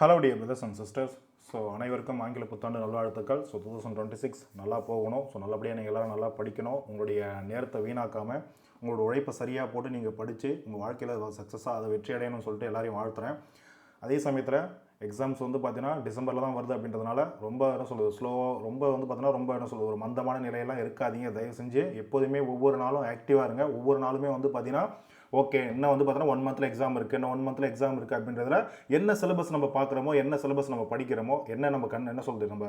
Hello dear brothers and sisters so அனைவருக்கும் ஆங்கில புத்தாண்டு நல்வாழ்த்துக்கள். So two thousand twenty six நல்லா போகணும். ஸோ நல்லபடியாக நீங்கள் எல்லோரும் நல்லா படிக்கணும். உங்களுடைய நேரத்தை வீணாக்காமல் உங்களோட உழைப்பை சரியாக போட்டு நீங்கள் படித்து உங்கள் வாழ்க்கையில் சக்ஸஸாக அதை வெற்றி அடையணும்னு சொல்லிட்டு எல்லாரையும் வாழ்த்துறேன். அதே சமயத்தில் எக்ஸாம்ஸ் வந்து பார்த்தீங்கன்னா டிசம்பரில் தான் வருது அப்படின்றதுனால ரொம்ப என்ன சொல்லுது ஸ்லோவாக ரொம்ப வந்து பார்த்தீங்கன்னா ரொம்ப என்ன சொல்லுது ஒரு மந்தமான நிலையெல்லாம் இருக்காதீங்க. தயவு செஞ்சு எப்போதுமே ஒவ்வொரு நாளும் ஆக்டிவாக இருங்க. ஒவ்வொரு நாளுமே வந்து பார்த்தீங்கன்னா ஓகே இன்னும் வந்து பார்த்தோன்னா ஒன் மந்தில் எக்ஸாம் இருக்குது இன்னும் ஒன் மந்த்தில் எக்ஸாம் இருக்குது அப்படின்றதுல என்ன சிலபஸ் நம்ம பார்க்குறோமோ என்ன சிலபஸ் நம்ம படிக்கிறோமோ என்ன நம்ம கண் என்ன சொல்கிறது நம்ம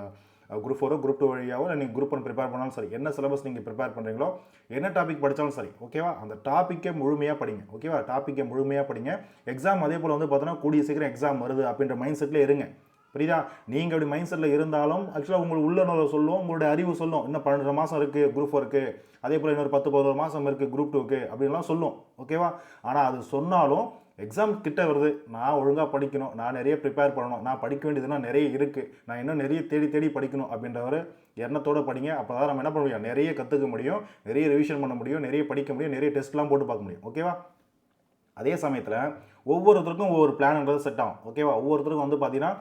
குரூப் ஃபோரோ குரூப் டூ வழியாவோ இல்லை நீங்கள் குரூப் ஒன் ப்ரிப்பேர் பண்ணாலும் சரி என்ன சிலபஸ் நீங்கள் ப்ரிப்பேர் பண்ணுறீங்களோ என்ன டாபிக் படித்தாலும் சரி ஓகேவா அந்த டாப்பிக்கை முழுமையாக படிங்க ஓகேவா டாப்பிக்கை முழுமையாக படிங்க. எக்ஸாம் அதே போல் வந்து பார்த்தோன்னா கூடிய சீக்கிரம் எக்ஸாம் வருது அப்படின்ற மைண்ட் செட்டில் இருங்க. புரியுதா? நீங்கள் அப்படி மைண்ட் செட்டில் இருந்தாலும் ஆக்சுவலாக உங்களுக்கு உள்ள சொல்லும் உங்களுடைய அறிவு சொல்லும். இன்னும் பன்னெண்டு மாதம் இருக்குது குரூப் ஒர்க்கு அதே போல் இன்னொரு பத்து பதினோரு மாதம் இருக்குது குரூப் டூக்கு அப்படின்லாம் சொல்லும். ஓகேவா ஆனால் அது சொன்னாலும் எக்ஸாம் கிட்ட வருது. நான் ஒழுங்காக படிக்கணும். நான் நிறைய ப்ரிப்பேர் பண்ணணும். நான் படிக்க வேண்டியதுன்னா நிறைய இருக்குது நான் இன்னும் நிறைய தேடி தேடி படிக்கணும் அப்படின்ற ஒரு எண்ணத்தோடு படிங்க. அப்போ தான் நம்ம என்ன பண்ண முடியும்? நிறைய கற்றுக்க முடியும். நிறைய ரிவிஷன் பண்ண முடியும். நிறைய படிக்க முடியும். நிறைய டெஸ்ட்லாம் போட்டு பார்க்க முடியும். ஓகேவா அதே சமயத்தில் ஒவ்வொருத்தருக்கும் ஒவ்வொரு பிளான்ன்றது செட் ஆகும். ஓகேவா ஒவ்வொருத்தருக்கும் வந்து பார்த்தீங்கன்னா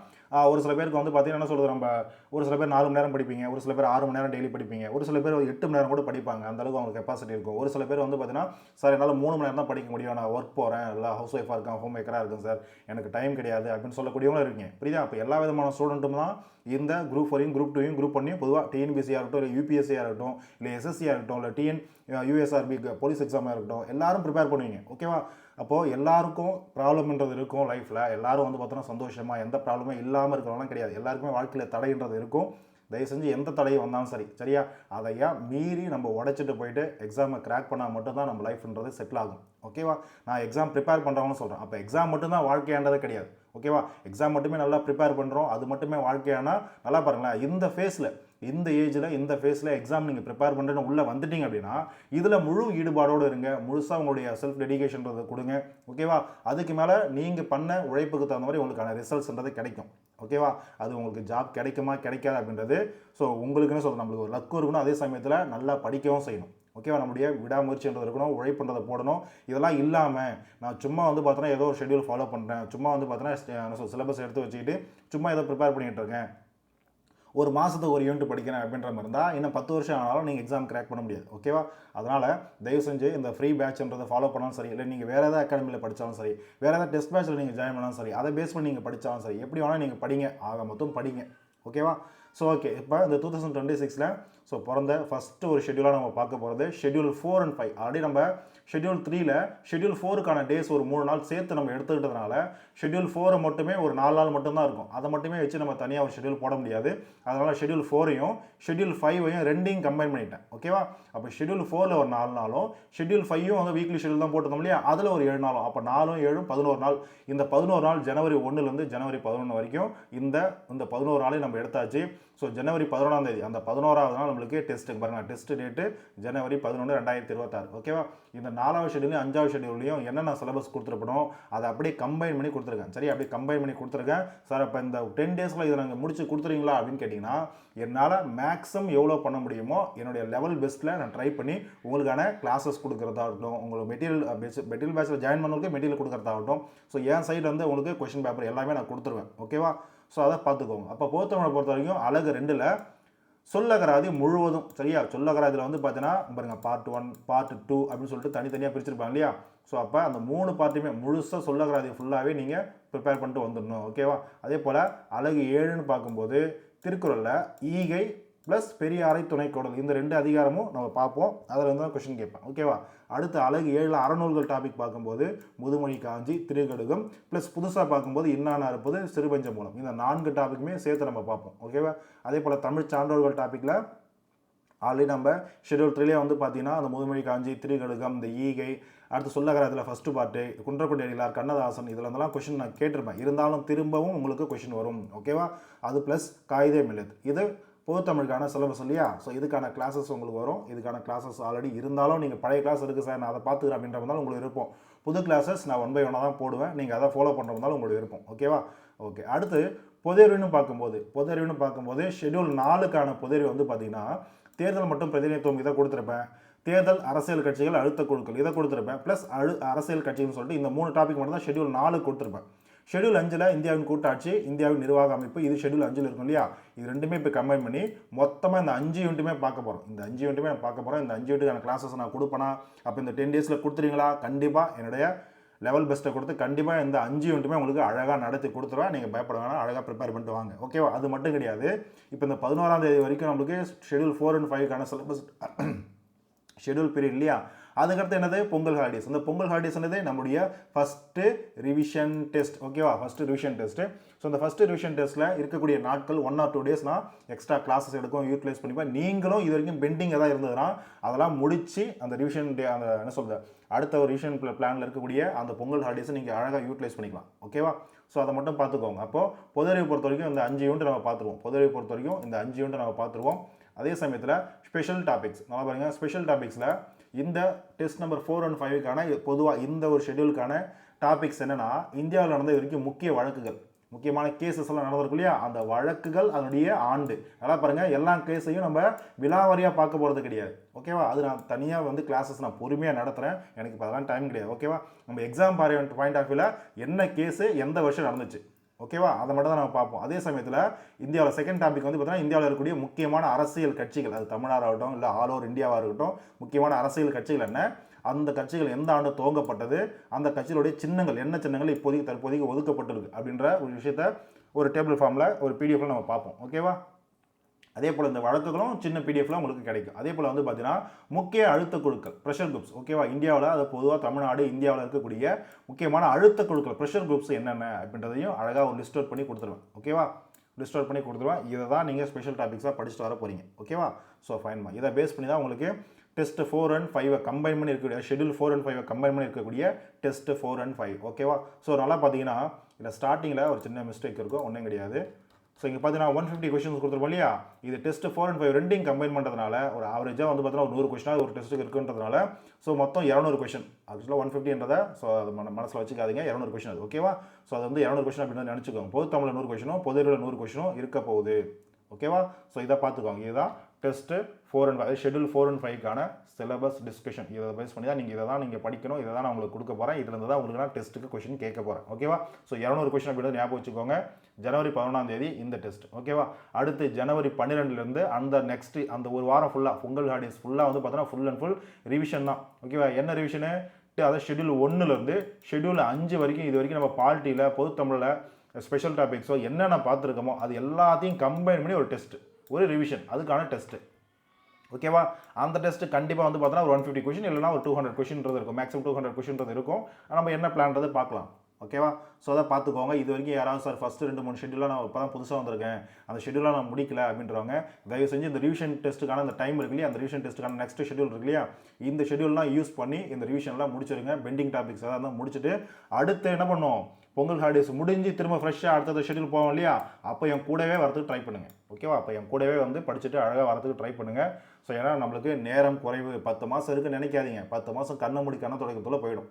ஒரு சில பேருக்கு வந்து பார்த்தீங்கன்னா என்ன சொல்கிறது நம்ம ஒரு சில பேர் நாலு மணி நேரம் படிப்பீங்க ஒரு சில பேர் ஆறு மணி நேரம் டெய்லி படிப்பீங்க ஒரு சில பேர் எட்டு மணி நேரம் கூட படிப்பாங்க. அந்த அளவுக்கு அவங்களுக்கு கெப்பாசிட்டி இருக்கும். ஒரு சில பேர் வந்து பார்த்தீங்கன்னா சார் என்னால் மூணு மணி நேரம் தான் படிக்க முடியும். நான் ஒர்க் போகிறேன் இல்லை ஹவுஸ் ஒய்ஃபாக இருக்கேன் ஹோம் மேக்கராக இருக்கேன் சார். எனக்கு டைம் கிடையாது அப்படின்னு சொல்லக்கூடியவங்களும் இருக்கீங்க. புரியுதா? அப்போ எல்லா விதமான ஸ்டூடெண்ட்டும் தான் இந்த குரூப் ஃபோரையும் குரூப் டூயும் குரூப் பண்ணியும் பொதுவாக டிஎன்பிசியாக இருக்கட்டும் இல்லை யூபிஎஸ்சியாக இருக்கட்டும் இல்லை எஸ்எஸ்சியாக இருக்கட்டும் இல்லை டிஎன் யூஎஸ்ஆர்பி போலீஸ் எக்ஸாமாக இருக்கட்டும் எல்லாரும் ப்ரிப்பேர் பண்ணுவீங்க. ஓகேவா அப்போது எல்லாருக்கும் ப்ராப்ளம்ன்றது இருக்கும் லைஃப்பில் எல்லாரும் வந்து பார்த்தோன்னா சந்தோஷமாக எந்த ப்ராப்ளமும் இல்லை இல்லாமல் இருக்கிறவங்களாம் கிடையாது. எல்லாருக்குமே வாழ்க்கையில் தடைன்றது இருக்கும். தயவு செஞ்சு எந்த தடையும் வந்தாலும் சரி. சரியா? அதையா மீறி நம்ம உடைச்சிட்டு போயிட்டு எக்ஸாமை கிராக் பண்ணால் மட்டும்தான் நம்ம லைஃப்ன்றது செட்டில் ஆகும். ஓகேவா நான் எக்ஸாம் ப்ரிப்பேர் பண்ணுறவங்கன்னு சொல்கிறேன் அப்போ எக்ஸாம் மட்டும்தான் வாழ்க்கையானது கிடையாது. ஓகேவா எக்ஸாம் மட்டுமே நல்லா ப்ரிப்பேர் பண்ணுறோம் அது மட்டுமே வாழ்க்கையானால் நல்லா பாருங்களேன். இந்த ஃபேஸில் இந்த ஏஜில் இந்த ஃபேஸில் எக்ஸாம் நீங்கள் ப்ரிப்பேர் பண்ணுறேன்னு உள்ளே வந்துட்டீங்க அப்படின்னா இதில் முழு ஈடுபாடோடு இருங்க. முழுசாக உங்களுடைய செல்ஃப் டெடிகேஷன்றதை கொடுங்க. ஓகேவா அதுக்கு மேலே நீங்கள் பண்ண உழைப்புக்கு தகுந்த மாதிரி உங்களுக்கான ரிசல்ட்ஸ்ன்றது கிடைக்கும். ஓகேவா அது உங்களுக்கு ஜாப் கிடைக்குமா கிடைக்காது அப்படின்றது ஸோ உங்களுக்குன்னு சொல்ல நம்மளுக்கு ஒரு லக்கு இருக்கணும். அதே சமயத்தில் நல்லா படிக்கவும் செய்யணும். ஓகேவா நம்முடைய விடாமுயற்சின்றது இருக்கணும் உழைப்புன்றதை போடணும். இதெல்லாம் இல்லாமல் நான் சும்மா வந்து பார்த்தோன்னா ஏதோ ஒரு ஷெட்யூல் ஃபாலோ பண்ணுறேன் சும்மா வந்து பார்த்தோன்னா சிலபஸ் எடுத்து வச்சுக்கிட்டு சும்மா ஏதோ ப்ரிப்பேர் பண்ணிகிட்டு இருக்கேன். ஒரு மாதத்துக்கு ஒரு யூனிட் படிக்கிறேன் அப்படின்ற மாதிரி இருந்தால் இன்னும் பத்து வருஷம் ஆனாலும் நீங்கள் எக்ஸாம் கிராக் பண்ண முடியாது ஓகேவா அதனால் தயவு செஞ்சு இந்த ஃப்ரீ பேட்ச்ன்றதை ஃபாலோ பண்ணாலும் சரி இல்லை நீங்கள் வேறு ஏதாவது அகாடமியில் படித்தாலும் சரி வேறு ஏதாவது டெஸ்ட் பேட்ச்சில் நீங்கள் ஜாயின் பண்ணாலும் சரி அதை பேஸ் பண்ணி நீங்கள் படித்தாலும் சரி எப்படி வேணால் நீங்கள் படிங்க ஆக மொத்தம் படிங்க ஓகேவா ஸோ ஓகே இப்போ இந்த டூ தௌசண்ட் டுவெண்ட்டி சிக்ஸில் ஸோ பிறந்த ஃபஸ்ட்டு ஒரு ஷெட்யூலாக நம்ம பார்க்க போகிறது schedule four and five already நம்ம ஷெட்யூல் த்ரீல ஷெட்யூல் ஃபோருக்கான டேஸ் ஒரு மூணு நாள் சேர்த்து நம்ம எடுத்துக்கிட்டதுனால ஷெட்யூல் ஃபோரை மட்டுமே ஒரு நாலு நாள் மட்டும்தான் இருக்கும். அதை மட்டுமே வச்சு நம்ம தனியாக ஒரு ஷெட்யூல் போட முடியாது. அதனால் ஷெட்யூல் ஃபோரையும் ஷெட்யூல் ஃபைவையும் ரெண்டையும் கம்பைன் பண்ணிட்டேன். ஓகேவா அப்போ ஷெட்யூல் ஃபோரில் ஒரு நாலு நாளும் ஷெட்யூல் ஃபைவும் வந்து வீக்லி ஷெட்யூல் தான் போட்டிருந்தோம் இல்லையா? அதில் ஒரு ஏழு நாளும். அப்போ நாலும் ஏழும் பதினோரு நாள். இந்த பதினோரு நாள் ஜனவரி ஒன்றுலேருந்து ஜனவரி பதினொன்று வரைக்கும் இந்த இந்த பதினோரு நாளையும் நம்ம எடுத்தாச்சு. ஸோ ஜனவரி பதினொன்றாம் தேதி அந்த பதினோராவது நாள் நம்மளுக்கு டெஸ்ட்டு பாருங்க. டெஸ்ட் டேட்டு ஜனவரி பதினொன்று ரெண்டாயிரத்தி இருபத்தாறு. ஓகேவா இந்த நாலாவது ஷெடியூலையும் அஞ்சாவது ஷெடியூல்லையும் என்னென்ன சிலபஸ் கொடுத்துருப்பணும் அதை அப்படியே கம்பைன் பண்ணி கொடுத்துருக்கேன். சரி அப்படியே கம்பைன் பண்ணி கொடுத்துருக்கேன். சார் இப்போ இந்த டென் டேஸில் இதை நாங்கள் முடிச்சு கொடுத்துறீங்களா அப்படின்னு கேட்டிங்கன்னா என்னால் மேக்ஸிமம் எவ்வளோ பண்ண முடியுமோ என்னுடைய லெவல் பெஸ்ட்டில் நான் ட்ரை பண்ணி உங்களுக்கான கிளாஸஸ் கொடுக்குறதா இருக்கட்டும் உங்களுக்கு மெட்டீரியல் மெட்டீரியல் பேட்சில் ஜாயின் பண்ணவங்களுக்கு மெட்டீரியல் கொடுக்குறதாகட்டும் ஸோ என் சைடு வந்து உங்களுக்கு கொஷின் பேப்பர் எல்லாமே நான் கொடுத்துருவேன். ஓகேவா ஸோ அதை பார்த்துக்கோங்க. அப்போ பொறுத்தவனை பொறுத்த வரைக்கும் அழகு ரெண்டில் சொல்லகராதி முழுவதும் சரியா? சொல்லகராதியில் வந்து பார்த்தீங்கன்னா பாருங்க பார்ட் ஒன் பார்ட் டூ அப்படின்னு சொல்லிட்டு தனித்தனியாக பிரிச்சிருப்பாங்க இல்லையா? ஸோ அப்போ அந்த மூணு பார்ட்டுமே முழுசாக சொல்லகராதி ஃபுல்லாகவே நீங்கள் ப்ரிப்பேர் பண்ணிட்டு வந்துடணும் ஓகேவா அதே போல் அழகு ஏழுன்னு பார்க்கும்போது திருக்குறளில் ஈகை ப்ளஸ் பெரியாரை துணைக்கோடல் இந்த ரெண்டு அதிகாரமும் நம்ம பார்ப்போம். அதில் வந்து தான் கொஷின் கேட்பேன் ஓகேவா அடுத்த அழகு ஏழில் அறநூல்கள் டாபிக் பார்க்கும்போது முதுமொழி காஞ்சி திருக்கடுகம் ப்ளஸ் புதுசாக பார்க்கும்போது இன்னான இருப்பது சிறுபஞ்ச மூலம் இந்த நான்கு டாபிக்குமே சேர்த்து நம்ம பார்ப்போம். ஓகேவா அதே போல் தமிழ் சான்றோர்கள் டாப்பிக்கில் ஆல்ரெடி நம்ம ஷெடியூல் த்ரீலே வந்து பார்த்தீங்கன்னா அந்த முதுமொழி காஞ்சி திருக்கடுகம் இந்த ஈகை அடுத்து சொல்லகரத்தில் ஃபஸ்ட்டு பாட்டு குன்றக்குடி அடிகளார் கண்ணதாசன் இதில் இருந்தெல்லாம் கொஷின் நான் கேட்டிருப்பேன். இருந்தாலும் திரும்பவும் உங்களுக்கு கொஷின் வரும். ஓகேவா அது ப்ளஸ் காகிதே மில்லத் இது பொது தமிழுக்கான சிலபஸ் இல்லையா? ஸோ இதுக்கான கிளாஸஸ் உங்களுக்கு வரும். இதுக்கான கிளாஸஸ் ஆல்ரெடி இருந்தாலும் நீங்கள் பழைய கிளாஸ் இருக்குது சார் நான் அதை பார்த்துக்கிறேன் அப்படின்ற இருந்தாலும் உங்களுக்கு இருப்போம் புது கிளாஸஸ் நான் ஒன் பை ஒன்னாக தான் போடுவேன். நீங்கள் அதை ஃபாலோ பண்ணுறதாலும் உங்களுக்கு இருப்போம் ஓகேவா ஓகே அடுத்து பொதறிவுன்னு பார்க்கும்போது பொதறிவுன்னு பார்க்கும்போது ஷெட்யூல் நாலுக்கான பொதறிவு வந்து பார்த்தீங்கன்னா தேர்தல் மற்றும் பிரதிநிதித்துவம் இதை கொடுத்துருப்பேன். தேர்தல் அரசியல் கட்சிகள் அழுத்த குழுக்கள் இதை கொடுத்துருப்பேன். ப்ளஸ் அழு அரசியல் கட்சின்னு சொல்லிட்டு இந்த மூணு டாபிக் மட்டும் தான் ஷெட்யூல் நாலு கொடுத்துருப்பேன். ஷெடியூல் அஞ்சில் இந்தியாவின் கூட்டாட்சி இந்தியாவின் நிர்வாக அமைப்பு இது ஷெடியூல் அஞ்சில் இருக்கும் இல்லையா? இது ரெண்டுமே இப்போ கம்பைன் பண்ணி மொத்தமாக இந்த அஞ்சு யூனிட்டுமே பார்க்க போகிறோம் இந்த அஞ்சு யூனிட்டுமே நான் பார்க்க போகிறோம் இந்த அஞ்சு யூனிட்டுக்கான கிளாஸஸ் நான் கொடுப்பேனா? அப்போ இந்த டென் டேஸில் கொடுத்துறீங்களா கண்டிப்பாக என்னுடைய லெவல் பெஸ்ட்டை கொடுத்து கண்டிப்பாக இந்த அஞ்சு யூனிட்டுமே உங்களுக்கு அழகாக நடத்தி கொடுத்துருவேன். நீங்கள் பயப்பட வேணாம். அழகாக ப்ரிப்பேர் பண்ணிட்டு வாங்க. ஓகேவா அது மட்டும் கிடையாது. இப்போ இந்த பதினோராம் தேதி வரைக்கும் நம்மளுக்கு ஷெடியூல் ஃபோர் அண்ட் ஃபைவ்க்கான சிலபஸ் ஷெடியூல் பீரியட் இல்லையா? அதுக்கடுத்து என்னது? பொங்கல் ஹாலிடேஸ் அந்த பொங்கல் ஹாலிடேஸ் என்னது? நம்முடைய ஃபஸ்ட்டு ரிவிஷன் டெஸ்ட் ஓகேவா ஃபஸ்ட்டு ரிவிஷன் டெஸ்ட்டு ஸோ அந்த ஃபஸ்ட்டு ரிவிஷன் டெஸ்ட்டில் இருக்கக்கூடிய நாட்கள் ஒன் ஆர் டூ டேஸ் நான் எக்ஸ்ட்ரா கிளாஸஸ் எடுக்கும் யூட்டிலைஸ் பண்ணிப்பேன் நீங்களும் இது வரைக்கும் பெண்டிங் தான் இருந்ததுன்னா அதெல்லாம் முடித்து அந்த ரிவிஷன் டே அந்த என்ன சொல்கிறது அடுத்த ஒரு ரிவிஷன் பிளானில் இருக்கக்கூடிய அந்த பொங்கல் ஹாலிடேஸை நீங்கள் அழகாக யூட்டிலைஸ் பண்ணிக்கலாம். ஓகேவா ஸோ அதை மட்டும் பார்த்துக்கோங்க. அப்போது பொதுவை பொறுத்த வரைக்கும் இந்த அஞ்சு யூனிட் நம்ம பார்த்துருவோம். பொதுவை பொறுத்த வரைக்கும் இந்த அஞ்சு யூனிட் நம்ம பார்த்துருவோம். அதே சமயத்தில் ஸ்பெஷல் டாபிக்ஸ் நல்லா பாருங்கள் ஸ்பெஷல் டாபிக்ஸில் இந்த டெஸ்ட் நம்பர் ஃபோர் அண்ட் ஃபைவுக்கான பொதுவாக இந்த ஒரு ஷெடியூலுக்கான டாபிக்ஸ் என்னென்னா இந்தியாவில் நடந்த வரைக்கும் முக்கிய வழக்குகள். முக்கியமான கேசஸ் எல்லாம் நடந்திருக்கும் இல்லையா? அந்த வழக்குகள் அதனுடைய ஆண்டு. நல்லா பாருங்கள் எல்லா கேஸையும் நம்ம விலாவாரியாக பார்க்க போகிறது கிடையாது. ஓகேவா அது நான் தனியாக வந்து கிளாஸஸ் நான் பொறுமையாக நடத்துகிறேன் எனக்கு இப்போ அதெல்லாம் டைம் கிடையாது. ஓகேவா நம்ம எக்ஸாம் பாயிண்ட் ஆஃப் வியூவில் என்ன கேஸு எந்த வருஷம் நடந்துச்சு? ஓகேவா? அதை மட்டும் தான் நம்ம பார்ப்போம். அதே சமயத்தில் இந்தியாவில் செகண்ட் டாபிக் வந்து பார்த்தீங்கன்னா இந்தியாவில் இருக்கக்கூடிய முக்கியமான அரசியல் கட்சிகள் அது தமிழ்நாடாகட்டும் இல்லை ஆல் ஓவர் இந்தியாவாக இருக்கட்டும் முக்கியமான அரசியல் கட்சிகள் என்ன? அந்த கட்சிகள் எந்த ஆண்டு துவங்கப்பட்டது? அந்த கட்சிகளுடைய சின்னங்கள் என்ன சின்னங்கள் இப்போதைக்கு தற்போதைக்கு ஒதுக்கப்பட்டிருக்கு அப்படின்ற ஒரு விஷயத்த ஒரு டேபிள் ஃபார்மில் ஒரு பிடிஎஃப்ல நம்ம பார்ப்போம். ஓகேவா? அதே போல் இந்த வழக்குகளும் சின்ன பிடிஎஃப்ல உங்களுக்கு கிடைக்கும். அதே போல் வந்து பார்த்தீங்கன்னா முக்கிய அழுத்த குழுக்கள் ப்ரெஷர் குரூப்ஸ் ஓகேவா இந்தியாவில் அது பொதுவாக தமிழ்நாடு இந்தியாவில் இருக்கக்கூடிய முக்கியமான அழுத்த குழுக்கள் ப்ரெஷர் குரூப்ஸ் என்னென்ன அப்படின்றதையும் அழகாக ஒரு லிஸ்ட் அவுட் பண்ணி கொடுத்துருவேன். ஓகேவா லிஸ்ட் அவுட் பண்ணி கொடுத்துருவேன். இதை தான் நீங்கள் ஸ்பெஷல் டாபிக்ஸாக படிச்சுட்டு வர போகிறீங்க ஓகேவா ஸோ ஃபைன்மா இதை பேஸ் பண்ணி தான் உங்களுக்கு டெஸ்ட் ஃபோர் அண்ட் ஃபைவை கம்பைன் பண்ணி இருக்கக்கூடிய ஷெடியூல் ஃபோர் அண்ட் ஃபைவை கம்பைன் பண்ணி இருக்கக்கூடிய டெஸ்ட் ஃபோர் அண்ட் ஃபைவ் ஓகேவா ஸோ நல்லா பார்த்தீங்கன்னா இல்லை ஸ்டார்டிங்கில் ஒரு சின்ன மிஸ்டேக் இருக்கும். ஒன்றும் கிடையாது. ஸோ இங்கே பார்த்தீங்கன்னா ஒன் ஃபிஃப்டி கொஷின்ஸ் கொடுத்துருப்போம் இல்லையா இது டெஸ்ட் ஃபோர் அண்ட் ஃபைவ் ரெண்டையும் கம்பைன் பண்ணுறதுனால ஒரு ஆவரேஜாக வந்து பார்த்தீங்கன்னா ஒரு நூறு கொஷினாக ஒரு டெஸ்ட்டுக்கு இருக்குன்றதுனால ஸோ மொத்தம் இரநூறு கொஷின் ஆக்சுவலாக ஒன் ஃபிஃப்டின்றதை ஸோ அது மன மனசில் வச்சுக்காதீங்க. இரநூறு கொஷின் அது ஓகேவா ஸோ அது வந்து இரநூறு கொஷின் அப்படின்னு நினச்சிக்கோங்க. பொது தமிழில் நூறு கொஷினும் பொது நூறு கொஷினும் இருக்க போகுது. ஓகேவா ஸோ இதை பார்த்துக்கோங்க. இதுதான் test four and five schedule four and ஃபைவ்க்கான syllabus discussion இதை பேஸ் பண்ணி தான் நீங்கள் இதை தான் நீங்கள் படிக்கணும் இதை தான் நான் உங்களுக்கு கொடுக்க போகிறேன் இதுலேருந்து தான் உங்களுக்கு நான் டெஸ்ட்டுக்கு கொஷின் கேட்க போகிறேன் ஓகேவா ஸோ இரநூறு கொஷின் அப்படின்னு ஞாபகம் வச்சுக்கோங்க. ஜனவரி பதினொன்றாம் தேதி இந்த டெஸ்ட் ஓகேவா அடுத்து ஜனவரி பன்னிரெண்டுலேருந்து அந்த நெக்ஸ்ட் அந்த ஒரு வாரம் ஃபுல்லாக பொங்கல் ஹாலிடேஸ் ஃபுல்லாக வந்து பார்த்தோன்னா ஃபுல் அண்ட் ஃபுல் ரிவிஷன் தான். ஓகேவா என்ன ரிவிஷனு அதாவது ஷெடியூல் ஒன்றுலேருந்து ஷெடியூல் அஞ்சு வரைக்கும் இது வரைக்கும் நம்ம பால்ட்டியில் பொதுத்தமிழில் ஸ்பெஷல் டாபிக்ஸோ என்னென்ன பார்த்துருக்கோமோ அது எல்லாத்தையும் கம்பைன் பண்ணி ஒரு டெஸ்ட் ஒரு ரிவிஷன் அதுக்கான டெஸ்ட்டு ஓகேவா? அந்த டெஸ்ட் கண்டிப்பாக வந்து பார்த்தோன்னா ஒரு ஒன் ஃபிஃப்டி கொஷின் இல்லைனா ஒரு டூ ஹண்ட்ரட் கொஷின்றது இருக்கும். மேக்ஸிமம் டூ ஹண்ட்ரட் கொஷின்றது இருக்கும். நம்ம என்ன பிளான்றது பார்க்கலாம். ஓகேவா ஸோ அதை பார்த்துக்கோங்க. இது வரைக்கும் யாராவது சார் ஃபஸ்ட்டு ரெண்டு மூணு ஷெடியூலாக நான் இப்போ தான் புதுசாக வந்திருக்கேன். அந்த ஷெடியூலாக நான் முடிக்கல அப்படின்றவங்க தயவு செஞ்சு இந்த ரிவிஷன் டெஸ்ட்டுக்கான அந்த டைம் இருக்கு இல்லையா? அந்த ரிவிஷன் டெஸ்ட்டுக்கான நெக்ஸ்ட் ஷெடியூல் இருக்கு இல்லையா? இந்த ஷெடியூல்லாம் யூஸ் பண்ணி இந்த ரிவிஷன்லாம் முடிச்சிருங்க. பெண்டிங் டாபிக்ஸ் அதான் தான் முடிச்சுட்டு அடுத்து என்ன பண்ணுவோம்? பொங்கல் ஹாலிடேஸ் முடிஞ்சு திரும்ப ஃப்ரெஷ்ஷாக அடுத்தது ஷெடியூல் போவோம் இல்லையா? அப்போ என் கூடவே வரதுக்கு ட்ரை பண்ணுங்கள் ஓகேவா அப்போ என் கூடவே வந்து படிச்சுட்டு அழகாக வரதுக்கு ட்ரை பண்ணுங்கள் ஸோ ஏன்னா நம்மளுக்கு நேரம் குறைவு. பத்து மாதம் இருக்குன்னு நினைக்காதீங்க. பத்து மாதம் கண்ணை முடி கண்ணை தொடக்கத்துக்குள்ளே போயிடும்.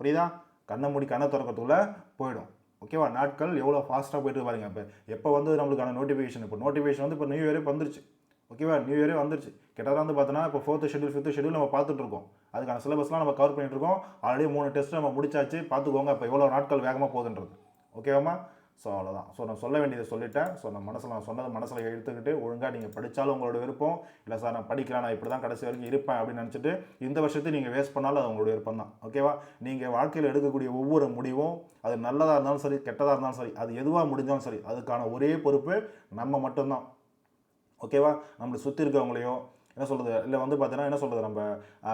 புரியுதா? கண்ணை மூடி கண்ணை திறக்கிறதுக்குள்ளே போயிடும். ஓகேவா நாட்கள் எவ்வளோ ஃபாஸ்ட்டாக போயிட்டு பாருங்க. இப்போ எப்போ வந்து நம்மளுக்கான நோட்டிஃபிகேஷன் இப்போ நோட்டிஃபிகேஷன் வந்து இப்போ நியூ இயரே வந்துருச்சு. ஓகேவா நியூ இயரே வந்துருச்சு. கிட்டத்தட்ட வந்து பார்த்தோன்னா இப்போ ஃபோர்த்து ஷெடியூல் ஃபிஃப்த் ஷெடியூல் நம்ம பார்த்துட்டு இருக்கோம். அதுக்கான சிலபஸ்லாம் நம்ம கவர் பண்ணிட்டு இருக்கோம். ஆல்ரெடி மூணு டெஸ்ட் நம்ம முடிச்சாச்சு. பார்த்துக்கோங்க இப்போ எவ்வளோ நாட்கள் வேகமாக போகுதுன்றது. ஓகேவாம்மா ஸோ அவ்வளோதான் ஸோ நான் சொல்ல வேண்டியதை சொல்லிட்டேன். ஸோ நான் மனசில் நான் சொன்னது மனசில் எடுத்துக்கிட்டு ஒழுங்காக நீங்கள் படித்தாலும் உங்களோட விருப்பம். இல்லை சார் நான் படிக்கிறேன் நான் இப்படி தான் கடைசி வரைக்கும் இருப்பேன் அப்படின்னு நினச்சிட்டு இந்த வருஷத்தை நீங்கள் வேஸ்ட் பண்ணாலும் அது உங்களோட விருப்பம் தான். ஓகேவா நீங்கள் வாழ்க்கையில் எடுக்கக்கூடிய ஒவ்வொரு முடிவும் அது நல்லதாக இருந்தாலும் சரி கெட்டதாக இருந்தாலும் சரி அது எதுவாக முடிஞ்சாலும் சரி அதுக்கான ஒரே பொறுப்பு நம்ம மட்டும்தான். ஓகேவா நம்மளை சுற்றி இருக்கவங்களையோ என்ன சொல்கிறது இல்லை வந்து பார்த்தீங்கன்னா என்ன சொல்கிறது நம்ம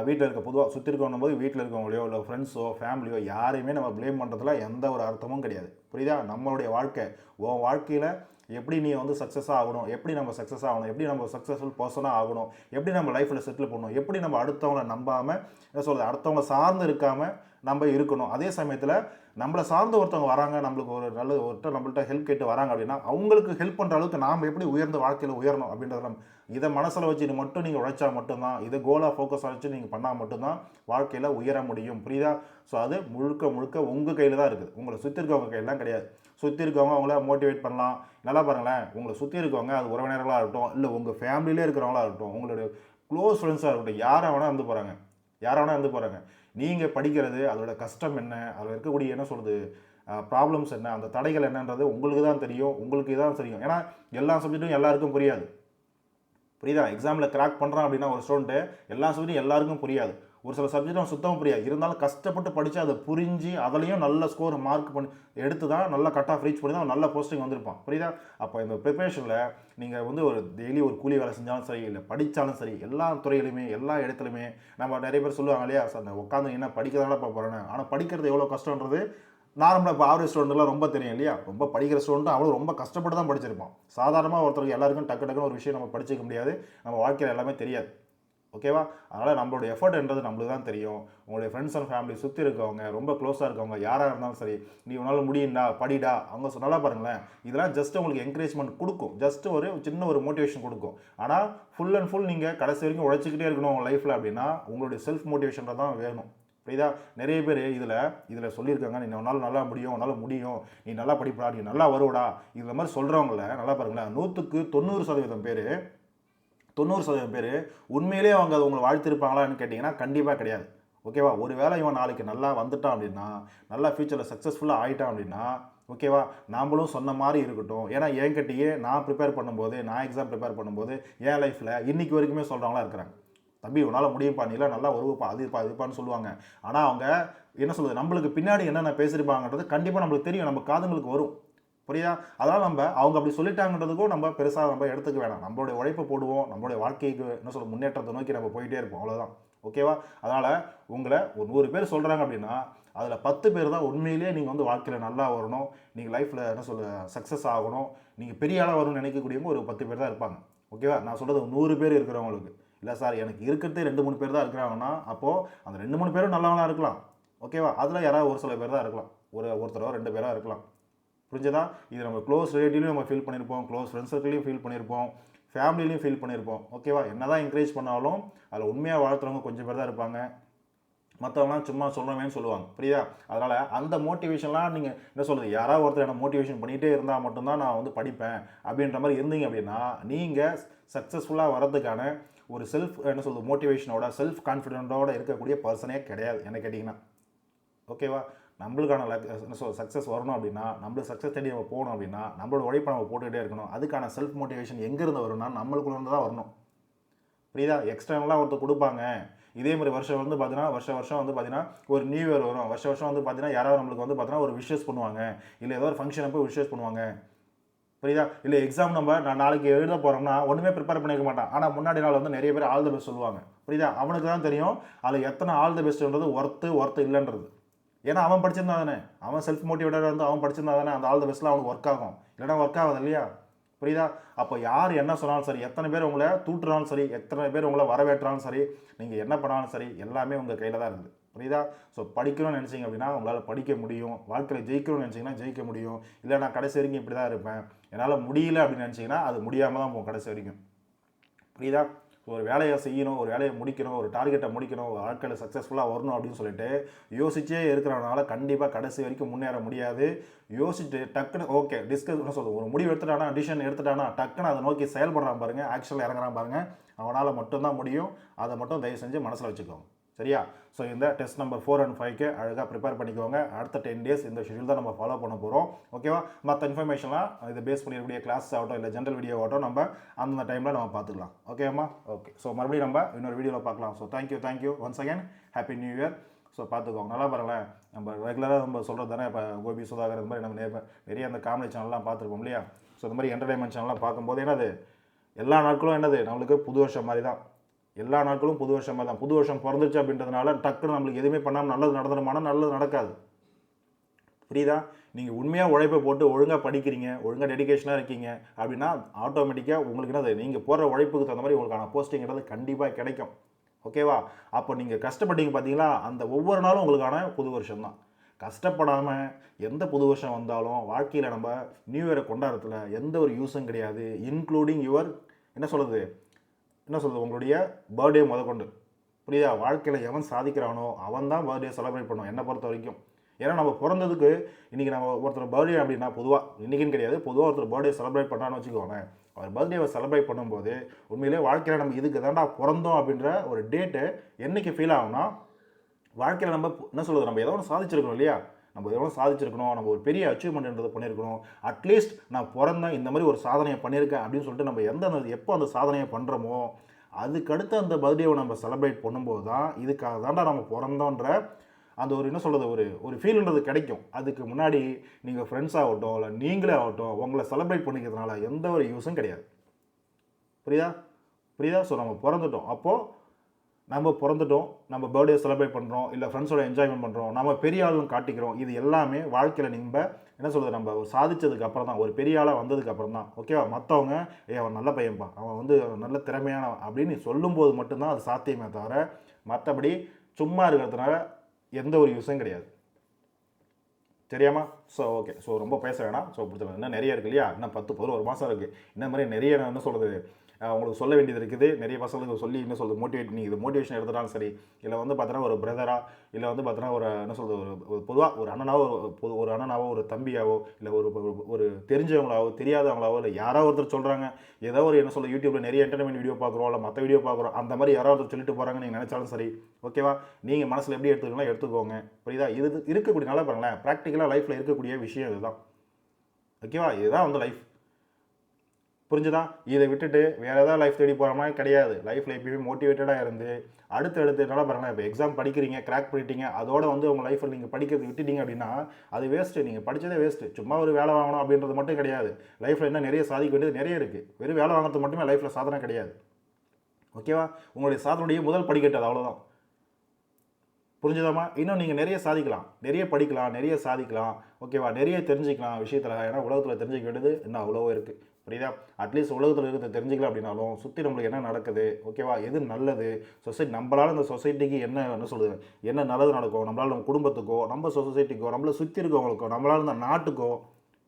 வீட்டில் இருக்க பொதுவாக சுற்றி இருக்கணும் போது வீட்டில் இருக்கவங்களையோ இல்லை ஃப்ரெண்ட்ஸோ ஃபேமிலியோ யாரையுமே நம்ம ப்ளேம் பண்ணுறதுல எந்த ஒரு அர்த்தமும் கிடையாது. புரியுதா? நம்மளுடைய வாழ்க்கை. உன் வாழ்க்கையில் எப்படி நீ வந்து சக்ஸஸ் ஆகணும்? எப்படி நம்ம சக்ஸஸ் ஆகணும்? எப்படி நம்ம சக்ஸஸ்ஃபுல் பர்சனாக ஆகணும்? எப்படி நம்ம லைஃப்பில் செட்டில் பண்ணணும்? எப்படி நம்ம அடுத்தவங்கள நம்பாமல் என்ன சொல்கிறது அடுத்தவங்கள சார்ந்து இருக்காமல் நம்ம இருக்கணும். அதே சமயத்தில் நம்மளை சார்ந்து ஒருத்தவங்க வராங்க நம்மளுக்கு ஒரு நல்ல ஒருத்தர் நம்மள்ட்ட ஹெல்ப் கேட்டு வராங்க அப்படின்னா அவங்களுக்கு ஹெல்ப் பண்ணுற அளவுக்கு நாம் எப்படி உயர்ந்த வாழ்க்கையில் உயரணும் அப்படின்றத நம்ம இதை மனசில் வச்சு மட்டும் நீங்கள் உழைச்சா மட்டும்தான் இதை கோலாக ஃபோக்கஸ் வச்சு நீங்கள் பண்ணால் மட்டும்தான் வாழ்க்கையில் உயர முடியும். புரியுதா? ஸோ அது முழுக்க முழுக்க உங்கள் கையில் தான் இருக்குது. உங்களை சுற்றி இருக்கவங்க கையெல்லாம் கிடையாது. சுற்றி இருக்கவங்க அவங்கள மோட்டிவேட் பண்ணலாம். நல்லா பாருங்களேன். உங்களை சுற்றி இருக்கவங்க அது உறவினர்களாக இருக்கட்டும் இல்லை உங்கள் ஃபேமிலியிலே இருக்கிறவங்களா இருக்கட்டும் உங்களுடைய க்ளோஸ் ஃப்ரெண்ட்ஸாக இருக்கட்டும் யாரை வேணால் இருந்து போகிறாங்க யாரை வேணால் இருந்து போகிறாங்க நீங்கள் படிக்கிறது அதோட கஷ்டம் என்ன அதில் இருக்கக்கூடிய என்ன சொல்கிறது ப்ராப்ளம்ஸ் என்ன அந்த தடைகள் என்னன்றது உங்களுக்கு தான் தெரியும் உங்களுக்கு தான் தெரியும். ஏன்னா எல்லா சப்ஜெக்ட்டும் எல்லாருக்கும் புரியாது. புரியுதா? எக்ஸாமில் கிராக் பண்ணுறான் அப்படின்னா ஒரு ஸ்டூடெண்ட்டு எல்லா சப்ஜெக்டும் எல்லாருக்கும் புரியாது. ஒரு சில சப்ஜெக்ட் அவன் சுத்தமாக புரியாது. இருந்தாலும் கஷ்டப்பட்டு படித்து அதை புரிஞ்சு அதுலேயும் நல்ல ஸ்கோர் மார்க் பண்ணி எடுத்து தான் நல்லா கட் ஆஃப் ரீச் பண்ணி தான் அவன் நல்ல போஸ்டிங் வந்திருப்பான். புரியுதா? அப்போ இந்த ப்ரிப்பரேஷனில் நீங்கள் வந்து ஒரு டெய்லி ஒரு கூலி வேலை செஞ்சாலும் சரி இல்லை படித்தாலும் சரி எல்லா துறையிலுமே எல்லா இடத்துலையுமே நம்ம நிறைய பேர் சொல்லுவாங்க இல்லையா? சார் நான் உட்காந்து என்ன படிக்கிறதால போகிறேன் ஆனால் படிக்கிறது எவ்வளோ கஷ்டன்றது நார்மலாக இப்போ ஆவரேஜ் ஸ்டூடெண்ட்லாம் ரொம்ப தெரியும் இல்லையா? ரொம்ப படிக்கிற ஸ்டூடெண்ட்டும் அவ்வளோ ரொம்ப கஷ்டப்பட்டு தான் படிச்சிருப்பான். சாதாரணமாக ஒருத்தருக்கு எல்லாருக்கும் டக்கு டக்குன்னு ஒரு விஷயம் நம்ம படிச்சிக்க முடியாது. நம்ம வாழ்க்கையில் எல்லாமே தெரியாது. ஓகேவா அதனால் நம்மளோட எஃபர்ட்ன்றது நம்மளுக்கு தான் தெரியும். உங்களுடைய ஃப்ரெண்ட்ஸ் அண்ட் ஃபேமிலி சுற்றி இருக்கவங்க ரொம்ப க்ளோஸாக இருக்கவங்க யாராக இருந்தாலும் சரி நீ உன்னால் முடியும்டா படிடா அவங்க சொன்னாலும் பாருங்களேன் இதெல்லாம் ஜஸ்ட் உங்களுக்கு என்கரேஜ்மெண்ட் கொடுக்கும். ஜஸ்ட் ஒரு சின்ன ஒரு மோட்டிவேஷன் கொடுக்கும். ஆனால் ஃபுல் அண்ட் ஃபுல் நீங்கள் கடைசி வரைக்கும் உழைச்சிக்கிட்டே இருக்கணும் உங்கள் லைஃப்பில் அப்படின்னா உங்களுடைய செல்ஃப் மோட்டிவேஷன் தான் வேணும். புரியுதா? நிறைய பேர் இதில் இதில் சொல்லியிருக்காங்க நீ உன்னால் நல்லா முடியும் உன்னால் முடியும் நீ நல்லா படிப்படா நீ நல்லா வருவடா. இந்த மாதிரி சொல்கிறவங்கள நல்லா பாருங்களேன் நூற்றுக்கு தொண்ணூறு சதவீதம் பேர் தொண்ணூறு சதவீதம் பேர் உண்மையிலேயே அவங்க அதை உங்களை வாழ்த்திருப்பாங்களான்னு கேட்டிங்கன்னா கண்டிப்பாக கிடையாது. ஓகேவா? ஒரு வேளை இவன் நாளைக்கு நல்லா வந்துட்டான் அப்படின்னா நல்லா ஃப்யூச்சரில் சக்ஸஸ்ஃபுல்லாக ஆகிட்டான் அப்படின்னா ஓகேவா? நாமளும் சொன்ன மாதிரி இருக்கட்டும். ஏன்னா என்கிட்டயே நான் ப்ரிப்பேர் பண்ணும்போது நான் எக்ஸாம் ப்ரிப்பேர் பண்ணும்போது என் லைஃப்பில் இன்றைக்கி வரைக்குமே சொல்கிறவங்களாம் இருக்கிறாங்க. தம்பி உன்னால் முடியும்ப்பா நீ எல்லாம் நல்லா வருவப்பா. அதுப்பா இதுப்பான்னு சொல்லுவாங்க. ஆனால் அவங்க என்ன சொல்றது? நம்மளுக்கு பின்னாடி என்னென்ன பேசியிருப்பாங்கன்றது கண்டிப்பாக நம்மளுக்கு தெரியும். நம்ம காதுங்களுக்கு வரும். புரியுதா? அதனால் நம்ம அவங்க அப்படி சொல்லிட்டாங்கன்றதுக்கும் நம்ம பெருசாக நம்ம எடுத்துக்க வேணாம். நம்மளுடைய உழைப்பை போடுவோம். நம்மளுடைய வாழ்க்கைக்கு என்ன சொல்ல முன்னேற்றத்தை நோக்கி நம்ம போயிட்டே இருப்போம். அவ்வளோதான் ஓகேவா அதனால் உங்களை ஒரு நூறு பேர் சொல்கிறாங்க அப்படின்னா அதில் பத்து பேர் தான் உண்மையிலேயே நீங்கள் வந்து வாழ்க்கையில் நல்லா வரணும். நீங்கள் லைஃப்பில் என்ன சொல்ல சக்ஸஸ் ஆகணும். நீங்கள் பெரிய ஆளாக வரணும்னு நினைக்கக்கூடியவங்க ஒரு பத்து பேர் தான் இருப்பாங்க. ஓகேவா நான் சொல்கிறது நூறு பேர் இருக்கிறவங்களுக்கு. இல்லை சார் எனக்கு இருக்கிறதே ரெண்டு மூணு பேர் தான் இருக்கிறாங்கன்னா அப்போது அந்த ரெண்டு மூணு பேரும் நல்லவங்களாக இருக்கலாம். ஓகேவா அதில் யாராவது ஒரு சில பேர் தான் இருக்கலாம். ஒரு ஒருத்தரோ ரெண்டு பேராக இருக்கலாம். புரிஞ்சதா? இது நம்ம க்ளோஸ் ரிலேட்டிவ்லையும் நம்ம ஃபீல் பண்ணியிருப்போம் க்ளோஸ் ஃப்ரெண்ட்ஸ் சர்க்கிளையும் ஃபீல் பண்ணியிருப்போம் ஃபேமிலிலையும் ஃபீல் பண்ணியிருப்போம் ஓகேவா என்ன தான் என்கரேஜ் பண்ணாலும் அதில் உண்மையாக வாழ்த்துறவங்க கொஞ்சம் பேர் தான் இருப்பாங்க. மற்றவங்களாம் சும்மா சொல்கிறவங்கன்னு சொல்லுவாங்க. புரியுதா? அதனால் அந்த மோட்டிவேஷன்லாம் நீங்கள் என்ன சொல்கிறது யாராவது ஒருத்தர் என்ன மோட்டிவேஷன் பண்ணிகிட்டே இருந்தால் மட்டும்தான் நான் வந்து படிப்பேன் அப்படின்ற மாதிரி இருந்தீங்க அப்படின்னா நீங்கள் சக்ஸஸ்ஃபுல்லாக வரதுக்கான ஒரு செல்ஃப் என்ன சொல்கிறது மோட்டிவேஷனோட செல்ஃப் கான்ஃபிடென்ட்டோட இருக்கக்கூடிய பர்சனே கிடையாது. என்ன கேட்டிங்கன்னா. ஓகேவா நம்மளுக்கான லக் என்ன சொல் சக்ஸஸ் வரணும் அப்படின்னா நம்மளுக்கு சக்ஸஸ் தேடி நம்ம போகணும் அப்படின்னா நம்மளோட உழைப்பை நம்ம போட்டுக்கிட்டே இருக்கணும். அதுக்கான செல்ஃப் மோட்டிவேஷன் எங்கேருந்து வரும்னா நம்மளுக்குள்ளேருந்து தான் வரணும். புரியுதா? எக்ஸ்டர்னலாக ஒருத்தர் கொடுப்பாங்க. இதே மாதிரி வருஷம் வந்து பார்த்தீங்கன்னா வருஷம் வருஷம் வந்து பார்த்தீங்கன்னா ஒரு நியூ இயர் வரும். வருஷம் வருஷம் வந்து பார்த்தீங்கன்னா யாராவது நம்மளுக்கு வந்து பார்த்தீங்கன்னா ஒரு விஷஸ் பண்ணுவாங்க. இல்லை ஏதோ ஒரு ஃபங்க்ஷனை போய் விஷஸ் பண்ணுவாங்க. புரியுதா? இல்லை எக்ஸாம் நம்ம நான் நாளைக்கு எழுத போகிறோம்னா ஒன்றுமே ப்ரிப்பேர் பண்ணிக்க மாட்டான். ஆனால் முன்னாடி நாள் வந்து நிறைய பேர் ஆல் த பெஸ்ட் சொல்லுவாங்க. புரியுதா? அவனுக்கு தான் தெரியும் அதில் எத்தனை ஆல் த பெஸ்ட்ன்றது ஒர்த்து ஒர்த்து இல்லைன்றது. ஏன்னா அவன் படிச்சிருந்தா தானே. அவன் செல்ஃப் மோட்டிவேட்டடாக இருந்து அவன் படிச்சிருந்தா தானே அந்த ஆல் த பெஸ்ட்லாம் அவனுக்கு ஒர்க் ஆகும். இல்லைனா ஒர்க் ஆகாது இல்லையா? புரியுதா? அப்போ யார் என்ன சொன்னாலும் சரி எத்தனை பேர் உங்களை தூட்டுறாலும் சரி எத்தனை பேர் உங்களை வரவேற்றாலும் சரி நீங்கள் என்ன பண்ணாலும் சரி எல்லாமே உங்கள் கையில் தான் இருக்குது. புரியுதா? ஸோ படிக்கணும்னு நினச்சிங்க அப்படின்னா உங்களால் படிக்க முடியும். வாழ்க்கையில் ஜெயிக்கணும்னு நினச்சிங்கன்னா ஜெயிக்க முடியும். இல்லை நான் கடைசி வரைக்கும் இப்படி தான் இருப்பேன். என்னால் முடியல அப்படின்னு நினச்சிங்கன்னா அது முடியாமல் தான் போகும் கடைசி வரைக்கும். புரியுதா? ஒரு வேலையை செய்யணும் ஒரு வேலையை முடிக்கணும் ஒரு டார்கெட்டை முடிக்கணும் ஒரு ஆட்களில் சக்ஸஸ்ஃபுல்லாக வரணும் அப்படின்னு சொல்லிட்டு யோசிச்சே இருக்கிறனால கண்டிப்பாக கடைசி வரைக்கும் முன்னேற முடியாது. யோசிச்சுட்டு டக்குன்னு ஓகே டிஸ்கஸ் என்ன சொல்றது? ஒரு முடிவு எடுத்துட்டானா டிசிஷன் எடுத்துட்டானா டக்குன்னு அதை நோக்கி செயல்படுறான் பாருங்கள் ஆக்ஷனில் இறங்குறான் பாருங்கள் அவனால் மட்டும்தான் முடியும். அதை மட்டும் தயவு செஞ்சு மனசில் வச்சுக்கோங்க. சரியா? ஸோ இந்த டெஸ்ட் நம்பர் ஃபோர் அண்ட் ஃபைவ்க்கு அழகாக ப்ரிப்பேர் பண்ணிக்கோங்க. அடுத்த டென் டேஸ் இந்த ஷெடியூல் தான் நம்ம ஃபாலோ பண்ண போகிறோம் ஓகேவா மற்ற இன்ஃபர்மேஷன்லாம் இதை பேஸ் பண்ணியிருக்கக்கூடிய கிளாஸ் ஆகட்டும் இல்லை ஜென்ரல் வீடியோ ஆகட்டும் நம்ம அந்தந்த டைமில் நம்ம பார்த்துக்கலாம். ஓகேம்மா ஓகே ஸோ மறுபடியும் நம்ம இன்னொரு வீடியோவில் பார்க்கலாம். So thank you thank you once again happy new year so பார்த்துக்கோங்க. நல்லா பாருங்களேன். நம்ம ரெகுலராக நம்ம சொல்கிறது தானே. இப்போ கோபி சுதாகர் இந்த மாதிரி நம்ம நிறைய நிறைய அந்த காமெடி சேனல்லாம் பார்த்துருப்போம் இல்லையா? ஸோ இந்த மாதிரி என்டர்டைன்மெண்ட் சேனல்லாம் பார்க்கும்போது என்னது? எல்லா நாட்களும் என்னது? நம்மளுக்கு புது வருஷம் மாதிரி தான். எல்லா நாட்களும் புது வருஷமாக தான். புது வருஷம் பிறந்துச்சு அப்படின்றதுனால டக்குன்னு நம்மளுக்கு எதுவுமே பண்ணாமல் நல்லது நடந்துடுமானா நல்லது நடக்காது. புரியுதா? நீங்கள் உண்மையாக உழைப்பை போட்டு ஒழுங்காக படிக்கிறீங்க ஒழுங்காக டெடிகேஷனாக இருக்கீங்க அப்படின்னா ஆட்டோமேட்டிக்காக உங்களுக்கு என்னது? நீங்கள் போகிற உழைப்புக்கு தகுந்த மாதிரி உங்களுக்கான போஸ்டிங்கிறது கண்டிப்பாக கிடைக்கும். ஓகேவா அப்போ நீங்கள் கஷ்டப்பட்டீங்க பார்த்தீங்களா அந்த ஒவ்வொரு நாளும் உங்களுக்கான புது வருஷம் தான். கஷ்டப்படாமல் எந்த புது வருஷம் வந்தாலும் வாழ்க்கையில் நம்ம நியூ இயரை கொண்டாடுறதுல எந்த ஒரு யூஸும் கிடையாது இன்க்ளூடிங் யுவர் என்ன சொல்கிறது என்ன சொல்கிறது உங்களுடைய பர்த்டே முதற்கொண்டு. புரியுதா? வாழ்க்கையில் எவன் சாதிக்கிறானோ அவன் தான் பர்த்டே செலிப்ரேட் பண்ணும் என்னை பொறுத்த வரைக்கும். ஏன்னா நம்ம பிறந்ததுக்கு இன்றைக்கி நம்ம ஒருத்தர் பர்த்டே அப்படின்னா பொதுவாக இன்றைக்கின்னு கிடையாது பொதுவாக ஒருத்தர் பர்த்டே செலிப்ரேட் பண்ணான்னு வச்சுக்கோங்க அவர் பர்த்டேவை செலிப்ரேட் பண்ணும்போது உண்மையிலே வாழ்க்கையில் நம்ம இதுக்கு தாண்டா பிறந்தோம் அப்படின்ற ஒரு டேட்டு என்னைக்கு ஃபீல் ஆகும்னா வாழ்க்கையில் நம்ம என்ன சொல்கிறது நம்ம ஏதோ ஒன்று சாதிச்சிருக்கோம் இல்லையா? நம்ம எவ்வளோ சாதிச்சிருக்கணும் நம்ம ஒரு பெரிய அச்சீவ்மெண்ட்ன்றது பண்ணியிருக்கணும் அட்லீஸ்ட் நான் பிறந்தேன் இந்த மாதிரி ஒரு சாதனையை பண்ணியிருக்கேன் அப்படின்னு சொல்லிட்டு நம்ம எந்த அந்த எப்போ அந்த சாதனையை பண்ணுறோமோ அதுக்கடுத்து அந்த பர்த்டேவை நம்ம செலிப்ரேட் பண்ணும்போது தான் இதுக்காக தாண்டா நம்ம பிறந்தோன்ற அந்த ஒரு என்ன சொல்கிறது ஒரு ஒரு ஃபீல்ன்றது கிடைக்கும். அதுக்கு முன்னாடி நீங்கள் ஃப்ரெண்ட்ஸ் ஆகட்டும் இல்லை நீங்களே ஆகட்டும் உங்களை செலிப்ரேட் பண்ணிக்கிறதுனால எந்த ஒரு யூஸும் கிடையாது. புரியுதா? புரியுதா? ஸோ நம்ம பிறந்துட்டோம். அப்போது நம்ம பிறந்துட்டோம் நம்ம பர்த்டே செலிப்ரேட் பண்ணுறோம் இல்லை ஃப்ரெண்ட்ஸோட என்ஜாய்மெண்ட் பண்ணுறோம் நம்ம பெரிய ஆளும் காட்டிக்கிறோம் இது எல்லாமே வாழ்க்கையில் நம்ம என்ன சொல்கிறது நம்ம ஒரு சாதிச்சதுக்கு அப்புறம் தான் ஒரு பெரிய ஆளாக வந்ததுக்கு அப்புறம் தான். ஓகேவா மற்றவங்க ஏ அவன் நல்ல பையன்பா அவன் வந்து நல்ல திறமையான அப்படின்னு சொல்லும்போது மட்டும்தான் அது சாத்தியமே தவிர மற்றபடி சும்மா இருக்கிறதுனால எந்த ஒரு யூஸும் கிடையாது. தெரியாமா ஸோ ஓகே ஸோ ரொம்ப பேச வேணாம். ஸோ பிடிச்சது இன்னும் நிறைய இருக்கு இல்லையா? இன்னும் பத்து பதினோரு மாதம் இருக்குது இந்த மாதிரி நிறைய நான் என்ன சொல்கிறது உங்களுக்கு சொல்ல வேண்டியது இருக்குது. நிறைய பசங்களுக்கு சொல்லி என்ன சொல்கிறது மோட்டிவேட் நீங்கள் இது மோட்டிவேஷன் எடுத்துட்டாலும் சரி இல்லை வந்து பார்த்தீங்கன்னா ஒரு பிரதராக இல்லை வந்து பார்த்தீங்கன்னா ஒரு என்ன சொல்கிறது ஒரு பொதுவாக ஒரு அண்ணனாவோ ஒரு பொது ஒரு அண்ணனாவோ ஒரு தம்பியாவோ இல்லை ஒரு ஒரு- தெரிஞ்சவங்களாவோ தெரியாதவங்களாவோ இல்லை யாரோ ஒருத்தர் சொல்கிறாங்க ஏதோ ஒரு என்ன சொல்ல யூடியூப்பில் நிறைய என்டர்டைன்மெண்ட் வீடியோ பார்க்குறோம் இல்லை மற்ற வீடியோ பார்க்குறோம் அந்த மாதிரி யாரோ ஒருத்தர் சொல்லிட்டு போகிறாங்க நீங்கள் நினச்சாலும் சரி ஓகேவா நீங்கள் மனசில் எப்படி எடுத்துக்கலாம் எடுத்துக்கோங்க. புரியுதா? இது இருக்கக்கூடிய நல்லா பாருங்களேன் ப்ராக்டிக்கலாக லைஃப்பில் இருக்கக்கூடிய விஷயம் இதுதான். ஓகேவா இதுதான் வந்து லைஃப் புரிஞ்சுதா? இதை விட்டுட்டு வேறு ஏதாவது லைஃப் தேடி போகிற மாதிரி கிடையாது. லைஃப்பில் எப்பயுமே மோட்டிவேட்டடாக இருந்து அடுத்து அடுத்து நல்லா பாருங்களேன் இப்போ எக்ஸாம் படிக்கிறீங்க கிராக் பண்ணிட்டீங்க அதோட வந்து உங்கள் லைஃப்பில் நீங்கள் படிக்கிறது விட்டுட்டீங்க அப்படின்னா அது வேஸ்ட்டு நீங்கள் படித்ததே வேஸ்ட்டு சும்மா ஒரு வேலை வாங்கணும் அப்படின்றது மட்டும் கிடையாது. லைஃப்பில் இன்னும் நிறைய சாதிக்க வேண்டியது நிறைய இருக்குது வெறும் வேலை வாங்குறது மட்டுமே லைஃப்பில் சாதனை கிடையாது. ஓகேவா உங்களுடைய சாதனையுடைய முதல் படிக்கட்டு அது அவ்வளோதான் புரிஞ்சுதாம்மா? இன்னும் நீங்கள் நிறைய சாதிக்கலாம். நிறைய படிக்கலாம் நிறைய சாதிக்கலாம். ஓகேவா நிறைய தெரிஞ்சுக்கலாம் விஷயத்தில். ஏன்னா உலகத்தில் தெரிஞ்சுக்க வேண்டியது இன்னும் அவ்வளோவோ இருக்குது புரியுதா? அட்லீஸ்ட் உலகத்தில் இருக்கிறத தெரிஞ்சுக்கலாம் அப்படின்னாலும் சுற்றி நம்மளுக்கு என்ன நடக்குது? ஓகேவா எது நல்லது? சொசைட்டி நம்மளால் இந்த சொசைட்டிக்கு என்ன என்ன சொல்லுது என்ன நல்லது நடக்கும்? நம்மளால் நம்ம குடும்பத்துக்கோ நம்ம சொசைட்டிக்கோ நம்மளை சுற்றி இருக்கவங்களுக்கோ நம்மளால் இந்த நாட்டுக்கோ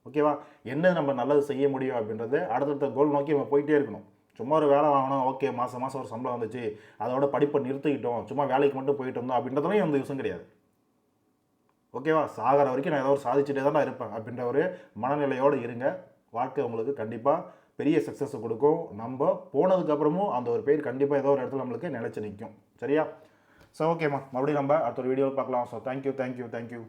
ஓகேவா என்ன நம்ம நல்லது செய்ய முடியும் அப்படின்றது அடுத்தடுத்த கோல் நோக்கி நம்ம போயிட்டே இருக்கணும். சும்மா ஒரு வேலை வாங்கினோம் ஓகே மாதம் மாதம் ஒரு சம்பளம் வந்துச்சு. அதோட படிப்பை நிறுத்திக்கிட்டோம். சும்மா வேலைக்கு மட்டும் போயிட்டு இருந்தோம் அப்படின்றதுலையும் எந்த யூஸும் கிடையாது. ஓகேவா சாகிற வரைக்கும் நான் ஏதோ ஒரு சாதிச்சுட்டே தான் இருப்பேன் அப்படின்ற ஒரு மனநிலையோடு இருங்க. வாழ்க்கை உங்களுக்கு கண்டிப்பாக பெரிய சக்ஸஸை கொடுக்கும். நம்ம போனதுக்கப்புறமும் அந்த ஒரு பேர் கண்டிப்பாக ஏதோ ஒரு இடத்துல நம்மளுக்கு நினச்சி நிற்கும் சரியா? ஸோ ஓகேம்மா மறுபடியும் நம்ம அடுத்த ஒரு வீடியோவில் பார்க்கலாம். So thank you thank you thank you